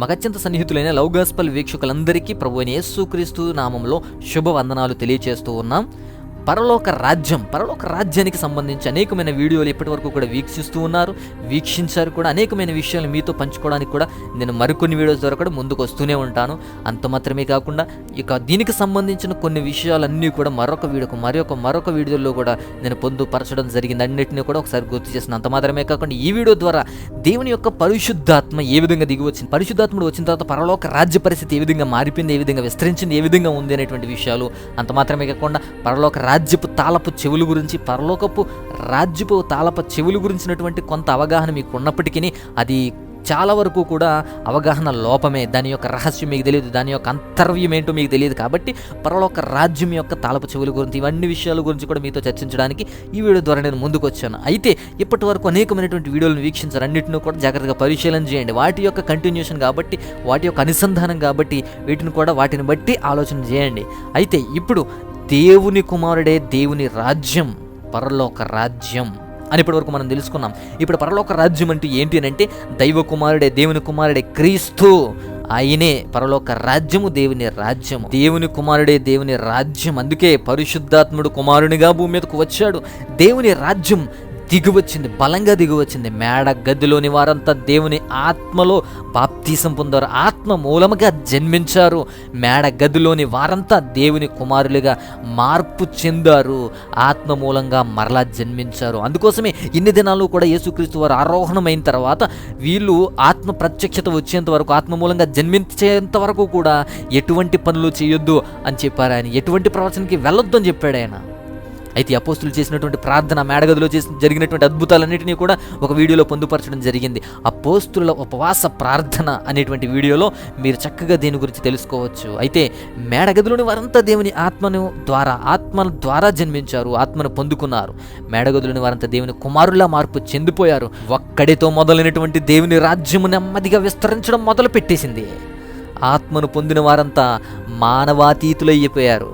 మగత్యంత సన్నిహితులైన love gospel వీక్షకులందరికీ ప్రభు అయిన యేసుక్రీస్తు నామంలో శుభవందనాలు తెలియచేస్తూ ఉన్నాం. పరలోక రాజ్యం పరలోక రాజ్యానికి సంబంధించి అనేకమైన వీడియోలు ఇప్పటివరకు కూడా వీక్షిస్తూ ఉన్నారు వీక్షించారు కూడా. అనేకమైన విషయాలు మీతో పంచుకోవడానికి కూడా నేను మరికొన్ని వీడియోస్ ద్వారా కూడా ముందుకు వస్తూనే ఉంటాను. అంత మాత్రమే కాకుండా ఇక దీనికి సంబంధించిన కొన్ని విషయాలన్నీ కూడా మరొక వీడియోకు మరొక మరొక వీడియోలో కూడా నేను పొందుపరచడం జరిగింది. అన్నింటినీ కూడా ఒకసారి గుర్తు చేసిన అంత మాత్రమే కాకుండా ఈ వీడియో ద్వారా దేవుని యొక్క పరిశుద్ధాత్మ ఏ విధంగా దిగి వచ్చింది పరిశుద్ధాత్ముడు వచ్చిన తర్వాత పరలోక రాజ్య పరిస్థితి ఏ విధంగా మారిపోయింది ఏ విధంగా విస్తరించింది ఏ విధంగా ఉంది అనేటువంటి విషయాలు అంత మాత్రమే కాకుండా పరలోక రాజ్యపు తాళపు చెవుల గురించి పరలోకపు రాజ్యపు తాళపు చెవుల గురించినటువంటి కొంత అవగాహన మీకు ఉన్నప్పటికీ అది చాలా వరకు కూడా అవగాహన లోపమే. దాని యొక్క రహస్యం మీకు తెలియదు దాని యొక్క అంతర్వ్యం ఏంటో మీకు తెలియదు కాబట్టి పరలోక రాజ్యం యొక్క తాలపు చెవుల గురించి ఇవన్నీ విషయాల గురించి కూడా మీతో చర్చించడానికి ఈ వీడియో ద్వారా నేను ముందుకు వచ్చాను అయితే ఇప్పటి వరకు అనేకమైనటువంటి వీడియోలను వీక్షించారు అన్నింటినీ కూడా జాగ్రత్తగా పరిశీలన చేయండి. వాటి యొక్క కంటిన్యూషన్ కాబట్టి వాటి యొక్క అనుసంధానం కాబట్టి వీటిని కూడా వాటిని బట్టి ఆలోచన చేయండి. అయితే ఇప్పుడు దేవుని కుమారుడే దేవుని రాజ్యం పరలోక రాజ్యం అని ఇప్పటివరకు మనం తెలుసుకున్నాం. ఇప్పుడు పరలోక రాజ్యం అంటే ఏంటి అని అంటే దైవ కుమారుడే దేవుని కుమారుడే క్రీస్తు. ఆయనే పరలోక రాజ్యము దేవుని రాజ్యము. దేవుని కుమారుడే దేవుని రాజ్యం. అందుకే పరిశుద్ధాత్ముడు కుమారునిగా భూమి మీదకు వచ్చాడు. దేవుని రాజ్యం దిగువచ్చింది బలంగా దిగువచ్చింది. మేడ గదిలోని వారంతా దేవుని ఆత్మలో బాప్తీసం పొందారు. ఆత్మ మూలముగా జన్మించారు. మేడ గదిలోని వారంతా దేవుని కుమారులుగా మార్పు చెందారు. ఆత్మ మూలంగా మరలా జన్మించారు. అందుకోసమే ఇన్ని దినాలు కూడా యేసుక్రీస్తు వారు ఆరోహణమైన తర్వాత వీళ్ళు ఆత్మ ప్రత్యక్షత వచ్చేంత వరకు ఆత్మ మూలంగా జన్మించేంత వరకు కూడా ఎటువంటి పనులు చేయొద్దు అని చెప్పారు ఆయన. ఎటువంటి ప్రవచనకి వెళ్ళొద్దు అని చెప్పాడు ఆయన. అయితే అపోస్తులు చేసినటువంటి ప్రార్థన మేడగదిలో చేసిన జరిగినటువంటి అద్భుతాలన్నింటినీ కూడా ఒక వీడియోలో పొందుపరచడం జరిగింది. అపోస్తుల ఉపవాస ప్రార్థన అనేటువంటి వీడియోలో మీరు చక్కగా దీని గురించి తెలుసుకోవచ్చు. అయితే మేడగదిలోని వారంతా దేవుని ఆత్మను ద్వారా ఆత్మ ద్వారా జన్మించారు ఆత్మను పొందుకున్నారు. మేడగదిలోని వారంతా దేవుని కుమారులా మార్పు చెందిపోయారు. ఒక్కడితో మొదలైనటువంటి దేవుని రాజ్యము నెమ్మదిగా విస్తరించడం మొదలు పెట్టేసింది ఆత్మను పొందిన వారంతా మానవాతీతులయ్యిపోయారు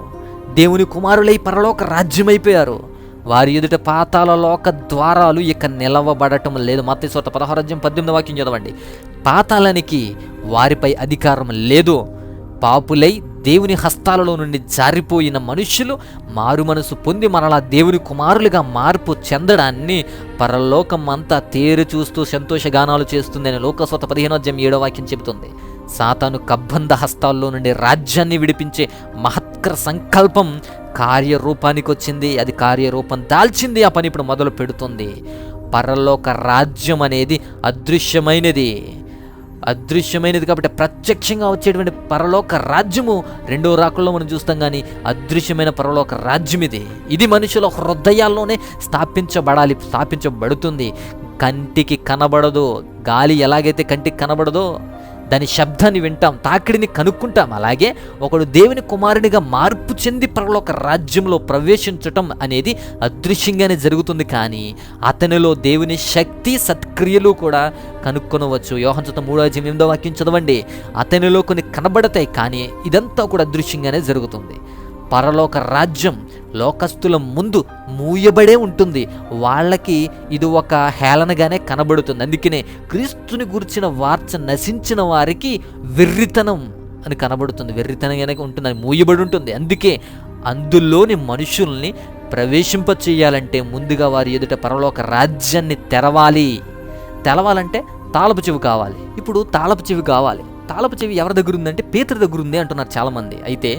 దేవుని కుమారులై పరలోక రాజ్యమైపోయారు. వారి ఎదుట పాతాల లోక ద్వారాలు ఇక నిలవబడటం లేదు. మత్తి సోత పదహారాజ్యం పద్దెనిమిది వాక్యం చదవండి. పాతాళానికి వారిపై అధికారం లేదు. పాపులై దేవుని హస్తాలలో నుండి జారిపోయిన మనుష్యులు మారు మనసు పొంది మరలా దేవుని కుమారులుగా మార్పు చెందడాన్ని పరలోకం అంతా తేరు చూస్తూ సంతోషగానాలు చేస్తుందని లోకస్వత పదిహేనోద్యం ఏడో వాక్యం చెబుతుంది. సాతాను కబ్బంద హస్తాల్లో నుండి రాజ్యాన్ని విడిపించే మహత్కర సంకల్పం కార్యరూపానికి వచ్చింది అది కార్యరూపం దాల్చింది ఆ పని ఇప్పుడు మొదలు పెడుతుంది. పరలోక రాజ్యం అనేది అదృశ్యమైనది. అదృశ్యమైనది కాబట్టి ప్రత్యక్షంగా వచ్చేటువంటి పరలోక రాజ్యము రెండో రాకుల్లో మనం చూస్తాం కానీ అదృశ్యమైన పరలోక రాజ్యం ఇది. ఇది మనుషుల హృదయాల్లోనే స్థాపించబడాలి స్థాపించబడుతుంది. కంటికి కనబడదు. గాలి ఎలాగైతే కంటికి కనబడదో దాని శబ్దాన్ని వింటాం తాకిడిని కనుక్కుంటాం. అలాగే ఒకడు దేవుని కుమారునిగా మార్పు చెంది పరలోక రాజ్యంలో ప్రవేశించటం అనేది అదృశ్యంగానే జరుగుతుంది. కానీ అతనిలో దేవుని శక్తి సత్క్రియలు కూడా కనుక్కొనవచ్చు. యోహంచత మూడో అధ్యాయం ఎనిమిదో వాక్యం చదవండి. అతనిలో కొన్ని కనబడతాయి కానీ ఇదంతా కూడా అదృశ్యంగానే జరుగుతుంది. పరలోక రాజ్యం లోకస్తుల ముందు మూయబడే ఉంటుంది. వాళ్ళకి ఇది ఒక హేళనగానే కనబడుతుంది. అందుకనే క్రీస్తుని గురించిన వార్త నశించిన వారికి వెర్రితనం అని కనబడుతుంది. వెర్రితనంగానే ఉంటుంది అది మూయబడి ఉంటుంది. అందుకే అందులోని మనుషుల్ని ప్రవేశింప చేయాలంటే ముందుగా వారి ఎదుట పరలోక రాజ్యాన్ని తెరవాలి. తెరవాలంటే తాళపు చెవి కావాలి. ఇప్పుడు తాళపు చెవి కావాలి. తాళపు చెవి ఎవరి దగ్గర ఉందంటే పేతురు దగ్గర ఉంది అంటున్నారు చాలామంది. అయితే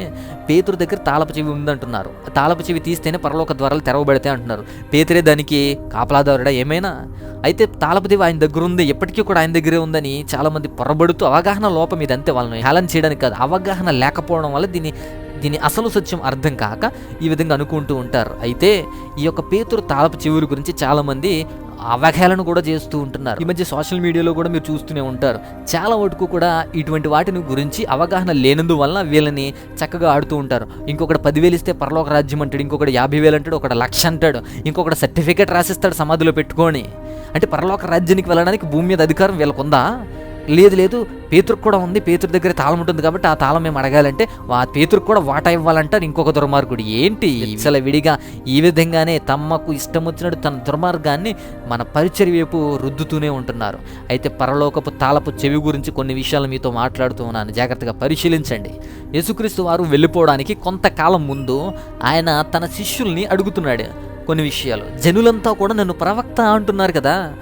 పేతురు దగ్గర తాళపు చెవి ఉందంటున్నారు. తాళపు చెవి తీస్తేనే పరలోక ద్వారాలు తెరవబడితే అంటున్నారు. పేతురే దానికి కాపలాదారుడా ఏమైనా? అయితే తాళపు చెవి ఆయన దగ్గర ఉంది ఎప్పటికీ కూడా ఆయన దగ్గరే ఉందని చాలామంది పొరబడుతూ అవగాహన లోపం ఇది అంతే వాళ్ళని. హేళన చేయడానికి కాదు అవగాహన లేకపోవడం వల్ల దీన్ని దీని అసలు సత్యం అర్థం కాక ఈ విధంగా అనుకుంటూ ఉంటారు. అయితే ఈ యొక్క పేతురు తాళపు చెవుల గురించి చాలామంది అవహేళన కూడా చేస్తూ ఉంటున్నారు. ఈ మధ్య సోషల్ మీడియాలో కూడా మీరు చూస్తూనే ఉంటారు. చాలా వరకు కూడా ఇటువంటి వాటిని గురించి అవగాహన లేనందువల్ల వీళ్ళని చక్కగా ఆడుతూ ఉంటారు. ఇంకొకటి పదివేలు ఇస్తే పరలోక రాజ్యం అంటాడు ఇంకొకటి యాభై వేలు అంటాడు ఒకటి లక్ష అంటాడు ఇంకొకటి సర్టిఫికేట్ రాసిస్తాడు సమాధిలో పెట్టుకొని. అంటే పరలోక రాజ్యానికి వెళ్ళడానికి భూమి మీద అధికారం వీళ్ళకుందా? లేదు లేదు. పేతురుకు కూడా ఉంది. పేతురు దగ్గర తాళం ఉంటుంది కాబట్టి ఆ తాళం మేము అడగాలంటే ఆ పేతురుకు కూడా వాటా ఇవ్వాలంటారు ఇంకొక దుర్మార్గుడు. ఏంటి? అసలు విడిగా ఈ విధంగానే తమకు ఇష్టం వచ్చినట్టు తన దుర్మార్గాన్ని మన పరిచర్ వైపు రుద్దుతూనే ఉంటున్నారు. అయితే పరలోకపు తాళపు చెవి గురించి కొన్ని విషయాలు మీతో మాట్లాడుతూ ఉన్నాను. జాగ్రత్తగా పరిశీలించండి. యేసుక్రీస్తు వారు వెళ్ళిపోవడానికి కొంతకాలం ముందు ఆయన తన శిష్యుల్ని అడుగుతున్నాడు. కొన్ని విషయాలు. జనులంతా కూడా నన్ను ప్రవక్త అంటున్నారు కదా.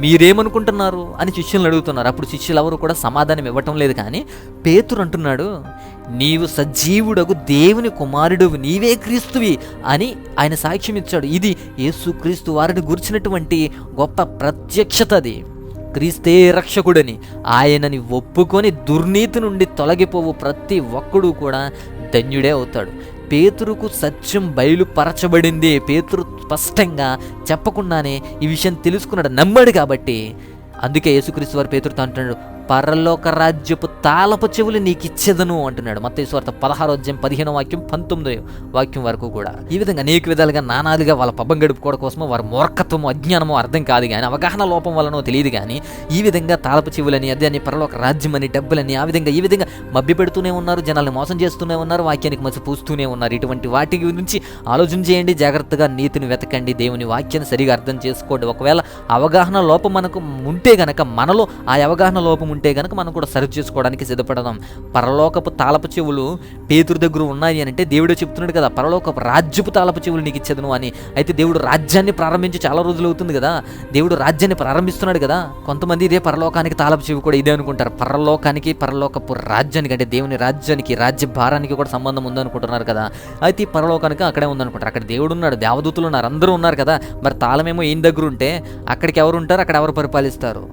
మీరేమనుకుంటున్నారు అని శిష్యులను అడుగుతున్నారు. అప్పుడు శిష్యులు ఎవరు కూడా సమాధానం ఇవ్వటం లేదు కానీ పేతురు అంటున్నాడు నీవు సజీవుడగు దేవుని కుమారుడు నీవే క్రీస్తువి అని ఆయన సాక్ష్యం ఇచ్చాడు. ఇది యేసు క్రీస్తు వారిని గుర్చినటువంటి గొప్ప ప్రత్యక్షత అది. క్రీస్తే రక్షకుడని ఆయనని ఒప్పుకొని దుర్నీతి నుండి తొలగిపోవు ప్రతి ఒక్కడు కూడా ధన్యుడే అవుతాడు. పేతురుకు సత్యం బయలుపరచబడింది. పేతురు స్పష్టంగా చెప్పకుండానే ఈ విషయం తెలుసుకున్నాడు నమ్మాడు కాబట్టి. అందుకే యేసుక్రీస్తు వారు పేతురుతో అంటున్నాడు పరలోక రాజ్యపు తాళపు చెవులు నీకు ఇచ్చేదను అంటున్నాడు. మత్తయి వార్త పదహారు అధ్యాయం పదిహేను వాక్యం పంతొమ్మిది వాక్యం వరకు కూడా. ఈ విధంగా అనేక విధాలుగా నానాలుగా వాళ్ళ పబ్బం గడుపుకోవడం కోసమో వారి మూర్ఖత్వము అజ్ఞానమో అర్థం కాదు కానీ అవగాహన లోపం వలనో తెలియదు కానీ ఈ విధంగా తాళపు చెవులని అదే అని పరలోక రాజ్యం అని డబ్బులని ఆ విధంగా ఈ విధంగా మభ్య పెడుతూనే ఉన్నారు జనాల్ని మోసం చేస్తూనే ఉన్నారు వాక్యానికి మంచి పూస్తూనే ఉన్నారు. ఇటువంటి వాటి గురించి ఆలోచన చేయండి జాగ్రత్తగా నీతిని వెతకండి దేవుని వాక్యాన్ని సరిగా అర్థం చేసుకోండి. ఒకవేళ అవగాహన లోపం మనకు ఉంటే గనక మనలో ఆ అవగాహన లోపం ఉంటే కనుక మనం కూడా సర్వ్ చేసుకోవడానికి సిద్ధపడదాం. పరలోకపు తాళపు చెవులు పేతురు దగ్గర ఉన్నాయి అని అంటే దేవుడు చెప్తున్నాడు కదా పరలోకపు రాజ్యపు తాళపు చెవులు నీకు ఇచ్చేదను అని. అయితే దేవుడు రాజ్యాన్ని ప్రారంభించి చాలా రోజులు అవుతుంది కదా దేవుడు రాజ్యాన్ని ప్రారంభిస్తున్నాడు కదా. కొంతమంది ఇదే పరలోకానికి తాళపు చెవి కూడా ఇదే అనుకుంటారు. పరలోకానికి పరలోకపు రాజ్యానికి అంటే దేవుని రాజ్యానికి రాజ్య భారానికి కూడా సంబంధం ఉందనుకుంటున్నారు కదా. అయితే ఈ పరలోకానికి అక్కడే ఉందనుకుంటారు. అక్కడ దేవుడు ఉన్నాడు దేవదూతులు ఉన్నారు అందరూ ఉన్నారు కదా. మరి తాళమేమో ఏం దగ్గర ఉంటే అక్కడికి ఎవరు ఉంటారు? అక్కడ ఎవరు పరిపాలిస్తారు?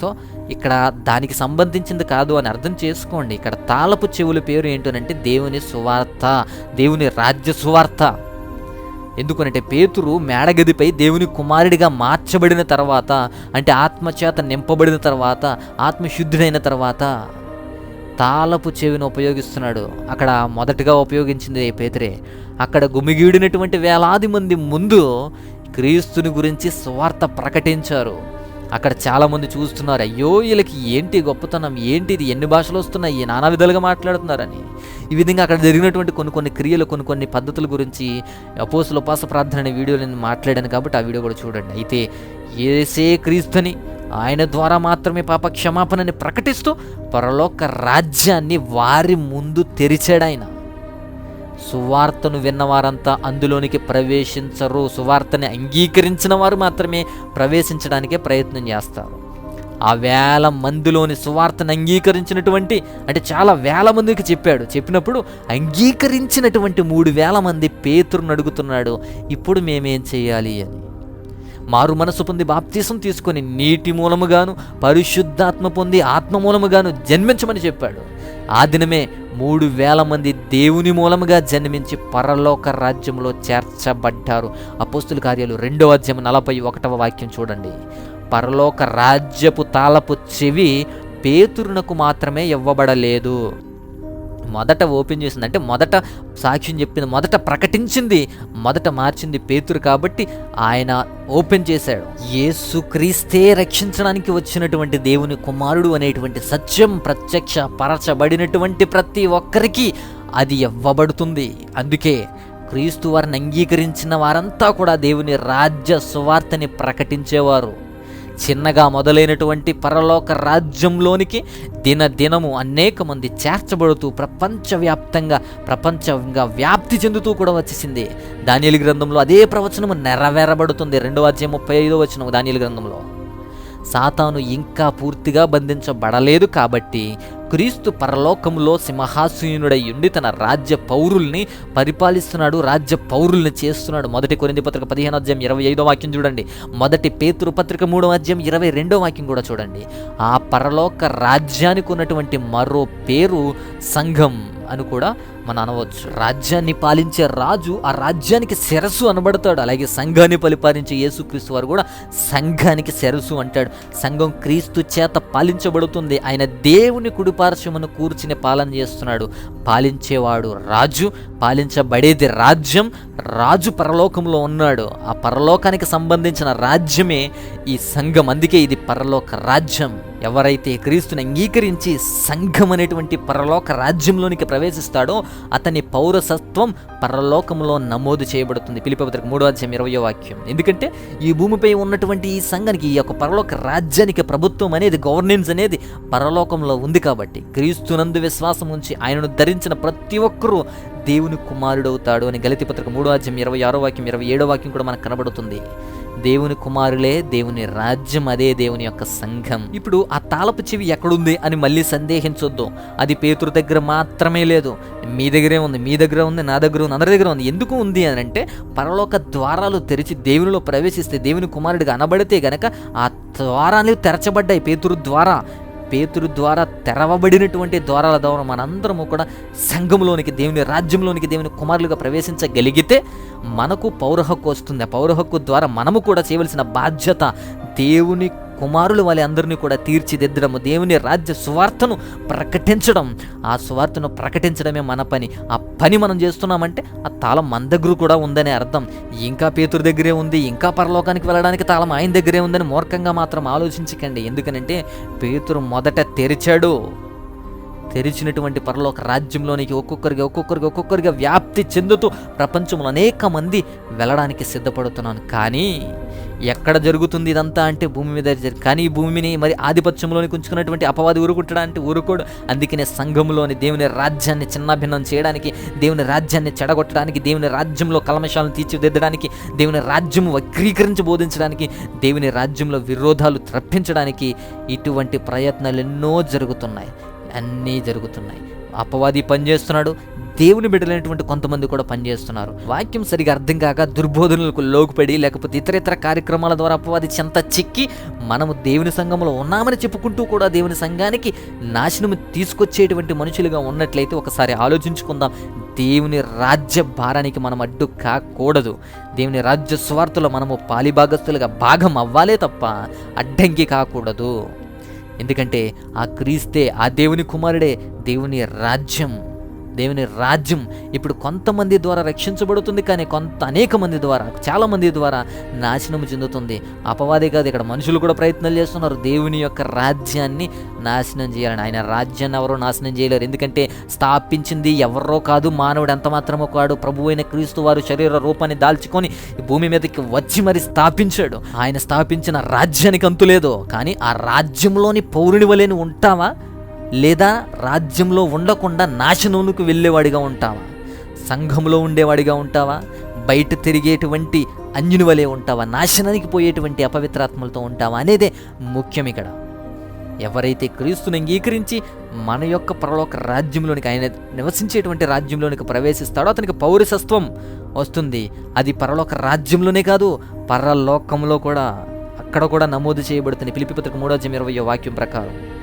సో ఇక్కడ దానికి సంబంధించింది కాదు అని అర్థం చేసుకోండి. ఇక్కడ తాళపు చెవుల పేరు ఏంటనంటే దేవుని సువార్త దేవుని రాజ్య సువార్త. ఎందుకనంటే పేతురు మేడగదిపై దేవుని కుమారుడిగా మార్చబడిన తర్వాత అంటే ఆత్మచేత నింపబడిన తర్వాత ఆత్మశుద్ధుడైన తర్వాత తాళపు చెవిని ఉపయోగిస్తున్నాడు. అక్కడ మొదటగా ఉపయోగించింది పేతురే. అక్కడ గుమిగీడినటువంటి వేలాది మంది ముందు క్రీస్తుని గురించి స్వార్థ ప్రకటించారు. అక్కడ చాలామంది చూస్తున్నారు అయ్యో వీళ్ళకి ఏంటి గొప్పతనం? ఏంటి ఇది ఎన్ని భాషలు వస్తున్నాయి? నానా విధాలుగా మాట్లాడుతున్నారని. ఈ విధంగా అక్కడ జరిగినటువంటి కొన్ని కొన్ని క్రియలు కొన్ని కొన్ని పద్ధతుల గురించి అపోసుల ఉపాస ప్రార్థన అనే వీడియో నేను మాట్లాడాను కాబట్టి ఆ వీడియో కూడా చూడండి. అయితే ఏసే క్రీస్తుని ఆయన ద్వారా మాత్రమే పాప క్షమాపణని ప్రకటిస్తూ పరలోక రాజ్యాన్ని వారి ముందు తెరిచాడు ఆయన. సువార్తను విన్నవారంతా అందులోనికి ప్రవేశించరు. సువార్తని అంగీకరించిన వారు మాత్రమే ప్రవేశించడానికే ప్రయత్నం చేస్తారు. ఆ వేల మందిలోని సువార్తను అంగీకరించినటువంటి అంటే చాలా వేల మందికి చెప్పాడు. చెప్పినప్పుడు అంగీకరించినటువంటి మూడు వేల మంది పేతురుని అడుగుతున్నాడు ఇప్పుడు మేమేం చేయాలి? అని. మారు మనసు పొంది బాప్తీసం తీసుకొని నీటి మూలముగాను పరిశుద్ధాత్మ పొంది ఆత్మ మూలముగాను జన్మించమని చెప్పాడు. ఆ దినమే మూడు వేల మంది దేవుని మూలముగా జన్మించి పరలోక రాజ్యంలో చేర్చబడ్డారు. అపోస్తుల కార్యాలు రెండవ అధ్యాయం నలభై ఒకటవ వాక్యం చూడండి. పరలోక రాజ్యపు తాళపు చెవి పేతురునకు మాత్రమే ఇవ్వబడలేదు. మొదట ఓపెన్ చేసింది అంటే మొదట సాక్ష్యం చెప్పింది మొదట ప్రకటించింది మొదట మార్చింది పేతురు కాబట్టి ఆయన ఓపెన్ చేశాడు. యేసు క్రీస్తే రక్షించడానికి వచ్చినటువంటి దేవుని కుమారుడు అనేటువంటి సత్యం ప్రత్యక్ష పరచబడినటువంటి ప్రతి ఒక్కరికి అది ఇవ్వబడుతుంది. అందుకే క్రీస్తు వారిని అంగీకరించిన వారంతా కూడా దేవుని రాజ్య సువార్తని ప్రకటించేవారు. చిన్నగా మొదలైనటువంటి పరలోక రాజ్యంలోనికి దినదినము అనేక మంది చేర్చబడుతూ ప్రపంచవ్యాప్తంగా ప్రపంచంగా వ్యాప్తి చెందుతూ కూడా వచ్చేసింది. దానియలు గ్రంథంలో అదే ప్రవచనము నెరవేరబడుతుంది. రెండవ అధ్యాయం ముప్పై ఐదో వచనం దానియలు గ్రంథంలో. సాతాను ఇంకా పూర్తిగా బంధించబడలేదు కాబట్టి క్రీస్తు పరలోకములో సింహాసీనుడై ఉండి తన రాజ్య పౌరుల్ని పరిపాలిస్తున్నాడు రాజ్య పౌరుల్ని చేస్తున్నాడు. మొదటి కొరింది పత్రిక పదిహేను అధ్యాయం ఇరవై ఐదో వాక్యం చూడండి. మొదటి పేతురు పత్రిక మూడో అధ్యాయం ఇరవై రెండో వాక్యం కూడా చూడండి. ఆ పరలోక రాజ్యానికి ఉన్నటువంటి మరో పేరు సంఘం అని కూడా మనం అనవచ్చు రాజ్యాన్ని పాలించే రాజు ఆ రాజ్యానికి శిరస్సు అనబడతాడు. అలాగే సంఘాన్ని పరిపాలించే యేసుక్రీస్తు వారు కూడా సంఘానికి శిరస్సు అంటాడు. సంఘం క్రీస్తు చేత పాలించబడుతుంది. ఆయన దేవుని కుడిపార్శ్వమును కూర్చుని పాలన చేస్తున్నాడు. పాలించేవాడు రాజు పాలించబడేది రాజ్యం రాజు పరలోకంలో ఉన్నాడు. ఆ పరలోకానికి సంబంధించిన రాజ్యమే ఈ సంఘం. అందుకే ఇది పరలోక రాజ్యం. ఎవరైతే క్రీస్తుని అంగీకరించి సంఘం అనేటువంటి పరలోక రాజ్యంలోనికి ప్రవేశిస్తాడో అతని పౌరసత్వం పరలోకంలో నమోదు చేయబడుతుంది. పిలిపత్రిక మూడో అధ్యాయం ఇరవయో వాక్యం. ఎందుకంటే ఈ భూమిపై ఉన్నటువంటి ఈ సంఘానికి ఈ యొక్క పరలోక రాజ్యానికి ప్రభుత్వం అనేది గవర్నెన్స్ అనేది పరలోకంలో ఉంది కాబట్టి క్రీస్తునందు విశ్వాసం ఉంచి ఆయనను ధరించిన ప్రతి ఒక్కరూ దేవుని కుమారుడవుతాడు అని గలితి పత్రిక మూడో అధ్యాయం ఇరవై ఆరో వాక్యం ఇరవై ఏడో వాక్యం కూడా మనకు కనబడుతుంది. దేవుని కుమారులే దేవుని రాజ్యం అదే దేవుని యొక్క సంఘం. ఇప్పుడు ఆ తాళపు చెవి ఎక్కడుంది అని మళ్ళీ సందేహించొద్దు. అది పేతురు దగ్గర మాత్రమే లేదు. మీ దగ్గరే ఉంది మీ దగ్గర ఉంది నా దగ్గర ఉంది అందరి దగ్గర ఉంది. ఎందుకు ఉంది అని అంటే పరలోక ద్వారాలు తెరిచి దేవునిలో ప్రవేశిస్తే దేవుని కుమారుడిగా అనబడితే గనక ఆ ద్వారాలు తెరచబడ్డాయి పేతురు ద్వారా. పేతురు ద్వారా తెరవబడినటువంటి ద్వారాల ద్వారా మనందరము కూడా సంఘంలోనికి దేవుని రాజ్యంలోనికి దేవుని కుమారులుగా ప్రవేశించగలిగితే మనకు పౌర హక్కు వస్తుంది. ఆ పౌర హక్కు ద్వారా మనము కూడా చేయవలసిన బాధ్యత దేవుని కుమారులు వాళ్ళ అందరినీ కూడా తీర్చిదిద్దడము దేవుని రాజ్య సువార్తను ప్రకటించడం. ఆ సువార్తను ప్రకటించడమే మన పని. ఆ పని మనం చేస్తున్నామంటే ఆ తాళం మన దగ్గర కూడా ఉందనే అర్థం. ఇంకా పేతురు దగ్గరే ఉంది ఇంకా పరలోకానికి వెళ్ళడానికి తాళం ఆయన దగ్గరే ఉందని మూర్ఖంగా మాత్రం ఆలోచించకండి. ఎందుకనంటే పేతురు మొదట తెరిచాడు. తెరిచినటువంటి పరలోక రాజ్యంలోనికి ఒక్కొక్కరికి ఒక్కొక్కరికి ఒక్కొక్కరిగా వ్యాప్తి చెందుతూ ప్రపంచంలో అనేక మంది వెళ్ళడానికి సిద్ధపడుతున్నాను. కానీ ఎక్కడ జరుగుతుంది ఇదంతా అంటే భూమి మీద జరుగు కానీ ఈ భూమిని మరి ఆధిపత్యంలోనికి ఉంచుకున్నటువంటి అపవాది ఊరుకుంటాడా అంటే ఊరుకోడు. అందుకనే సంఘంలోని దేవుని రాజ్యాన్ని చిన్నాభిన్నం చేయడానికి దేవుని రాజ్యాన్ని చెడగొట్టడానికి దేవుని రాజ్యంలో కలమశాలను తీర్చిదిద్దడానికి దేవుని రాజ్యం వక్రీకరించి బోధించడానికి దేవుని రాజ్యంలో విరోధాలు త్రప్పించడానికి ఇటువంటి ప్రయత్నాలు ఎన్నో జరుగుతున్నాయి. అన్నీ జరుగుతున్నాయి. అపవాది పనిచేస్తున్నాడు. దేవుని బిడ్డలైనటువంటి కొంతమంది కూడా పనిచేస్తున్నారు. వాక్యం సరిగా అర్థం కాక దుర్బోధనలకు లోకుపడి లేకపోతే ఇతర ఇతర కార్యక్రమాల ద్వారా అపవాది చెంత చిక్కి మనము దేవుని సంఘంలో ఉన్నామని చెప్పుకుంటూ కూడా దేవుని సంఘానికి నాశనము తీసుకొచ్చేటువంటి మనుషులుగా ఉన్నట్లయితే ఒకసారి ఆలోచించుకుందాం. దేవుని రాజ్య భారానికి మనం అడ్డు కాకూడదు. దేవుని రాజ్య స్వార్థలో మనము పాలిభాగస్తులుగా భాగం అవ్వాలే తప్ప అడ్డంకి కాకూడదు. ఎందుకంటే ఆ క్రీస్తే ఆ దేవుని కుమారుడే దేవుని రాజ్యం. దేవుని రాజ్యం ఇప్పుడు కొంతమంది ద్వారా రక్షించబడుతుంది కానీ కొంత అనేక మంది ద్వారా చాలా మంది ద్వారా నాశనం చెందుతుంది. అపవాదే కాదు ఇక్కడ మనుషులు కూడా ప్రయత్నాలు చేస్తున్నారు. దేవుని యొక్క రాజ్యాన్ని నాశనం చేయాలని. ఆయన రాజ్యాన్ని ఎవరో నాశనం చేయలేరు. ఎందుకంటే స్థాపించింది ఎవరో కాదు మానవుడు ఎంత మాత్రమో కాడు. ప్రభు అయిన క్రీస్తు వారు శరీర రూపాన్ని దాల్చుకొని భూమి మీదకి వచ్చి మరి స్థాపించాడు. ఆయన స్థాపించిన రాజ్యానికి అంతులేదు. కానీ ఆ రాజ్యంలోని పౌరుని వలెని ఉంటావా? లేదా రాజ్యంలో ఉండకుండా నాశనంలోకి వెళ్ళేవాడిగా ఉంటావా? సంఘంలో ఉండేవాడిగా ఉంటావా? బయట తిరిగేటువంటి అంజుని వలె ఉంటావా? నాశనానికి పోయేటువంటి అపవిత్రాత్మలతో ఉంటావా? అనేదే ముఖ్యం ఇక్కడ. ఎవరైతే క్రీస్తుని అంగీకరించి మన యొక్క పరలోక రాజ్యంలోనికి ఆయన నివసించేటువంటి రాజ్యంలోనికి ప్రవేశిస్తాడో అతనికి పౌరసత్వం వస్తుంది. అది పరలోక రాజ్యంలోనే కాదు పరలోకంలో కూడా. అక్కడ కూడా నమోదు చేయబడుతుంది. పిలిపి పత్రిక మూడో అధ్యాయం ఇరవయో వాక్యం ప్రకారం.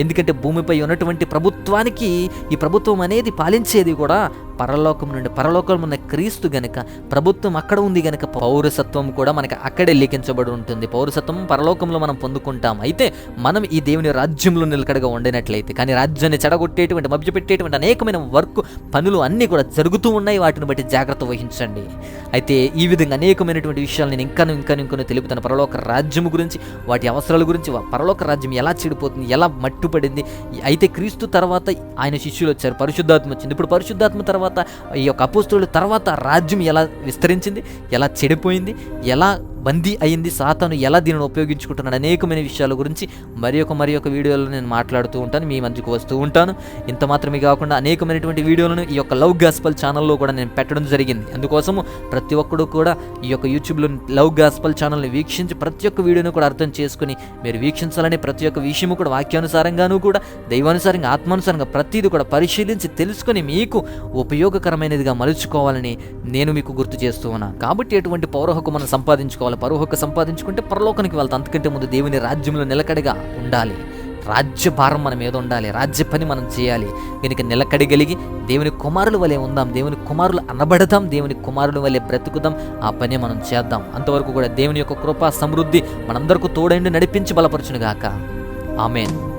ఎందుకంటే భూమిపై ఉన్నటువంటి ప్రభుత్వానికి ఈ ప్రభుత్వం అనేది పాలించేది కూడా పరలోకం నుండి పరలోకం ఉన్న క్రీస్తు గనుక ప్రభుత్వం అక్కడ ఉంది గనుక పౌరసత్వం కూడా మనకి అక్కడే లిఖించబడి ఉంటుంది. పౌరసత్వం పరలోకంలో మనం పొందుకుంటాం. అయితే మనం ఈ దేవుని రాజ్యంలో నిలకడగా ఉండినట్లయితే కానీ రాజ్యాన్ని చెడగొట్టేటువంటి మభ్యపెట్టేటువంటి అనేకమైన వర్క్ పనులు అన్నీ కూడా జరుగుతూ ఉన్నాయి. వాటిని బట్టి జాగ్రత్త వహించండి. అయితే ఈ విధంగా అనేకమైనటువంటి విషయాలు నేను ఇంకా ఇంకా ఇంకా తెలుపుతాను. పరలోక రాజ్యం గురించి వాటి అవసరాల గురించి పరలోక రాజ్యం ఎలా చెడిపోతుంది ఎలా మట్టుపడింది అయితే క్రీస్తు తర్వాత ఆయన శిష్యులు వచ్చారు పరిశుద్ధాత్మ వచ్చింది. ఇప్పుడు పరిశుద్ధాత్మ తర్వాత ఈ యొక్క అపోస్తుల తర్వాత రాజ్యం ఎలా విస్తరించింది ఎలా చెడిపోయింది ఎలా బందీ అయింది. సాతాను ఎలా దీనిని ఉపయోగించుకుంటున్నాడు అనేకమైన విషయాల గురించి మరి ఒక మరి ఒక వీడియోలో నేను మాట్లాడుతూ ఉంటాను. మీ మధ్యకు వస్తూ ఉంటాను. ఇంత మాత్రమే కాకుండా అనేకమైనటువంటి వీడియోలను ఈ యొక్క లవ్ గాస్పల్ ఛానల్లో కూడా నేను పెట్టడం జరిగింది. అందుకోసము ప్రతి ఒక్కడు కూడా ఈ యొక్క యూట్యూబ్లో లవ్ గాస్పల్ ఛానల్ని వీక్షించి ప్రతి ఒక్క వీడియోను కూడా అర్థం చేసుకుని మీరు వీక్షించాలని ప్రతి ఒక్క విషయము కూడా వాక్యానుసారంగాను కూడా దైవానుసారంగా ఆత్మానుసారంగా ప్రతిదీ కూడా పరిశీలించి తెలుసుకొని మీకు ఉపయోగకరమైనదిగా మలుచుకోవాలని నేను మీకు గుర్తు చేస్తూ ఉన్నాను. కాబట్టి ఎటువంటి పౌర హక్కు మనం సంపాదించుకోవాలి. పౌర హక్కు సంపాదించుకుంటే పరలోకానికి వెళ్తా. అంతకంటే ముందు దేవుని రాజ్యంలో నిలకడగా ఉండాలి. రాజ్య భారం మన మీద ఉండాలి. రాజ్య పని మనం చేయాలి. కనుక నిలకడగలిగి దేవుని కుమారుల వలె ఉందాం. దేవుని కుమారులు అనబడదాం. దేవుని కుమారుల వలె బ్రతుకుదాం. ఆ పని మనం చేద్దాం. అంతవరకు కూడా దేవుని యొక్క కృపా సమృద్ధి మనందరికీ తోడైండి నడిపించి బలపరచునుగాక. ఆమెన్.